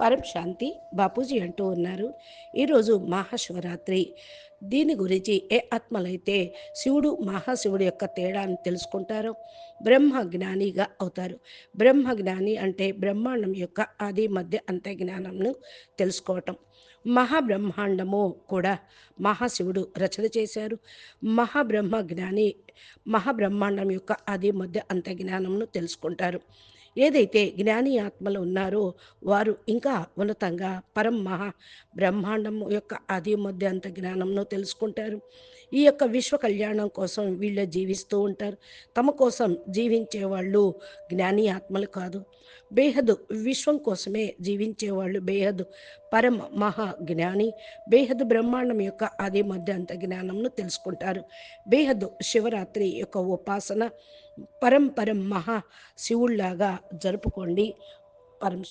పరం శాంతి బాపూజీ అంటూ ఉన్నారు. ఈరోజు మహాశివరాత్రి. దీని గురించి ఏ ఆత్మలైతే శివుడు మహాశివుడు యొక్క తేడాను తెలుసుకుంటారో బ్రహ్మ జ్ఞానిగా అవుతారు. బ్రహ్మ జ్ఞాని అంటే బ్రహ్మాండం యొక్క ఆది మధ్య అంత్య జ్ఞానంను తెలుసుకోవటం. మహాబ్రహ్మాండము కూడా మహాశివుడు రచన చేశారు. మహాబ్రహ్మ జ్ఞాని మహాబ్రహ్మాండం యొక్క ఆది మధ్య అంత్య జ్ఞానంను తెలుసుకుంటారు. ఏదైతే జ్ఞాని ఆత్మలు ఉన్నారో వారు ఇంకా ఉన్నతంగా పరం మహా బ్రహ్మాండం యొక్క అది మధ్య అంత జ్ఞానంను తెలుసుకుంటారు. ఈ యొక్క విశ్వ కళ్యాణం కోసం వీళ్ళు జీవిస్తూ ఉంటారు. తమ కోసం జీవించే వాళ్ళు జ్ఞాని ఆత్మలు కాదు. బేహదు విశ్వం కోసమే జీవించేవాళ్ళు బేహదు పరమ మహా జ్ఞాని బేహదు బ్రహ్మాండం యొక్క ఆది మధ్య అంత జ్ఞానంను తెలుసుకుంటారు. బేహదు శివరాత్రి యొక్క ఉపాసన పరం పరం మహా శివుళ్ళాగా జరుపుకోండి. పరమ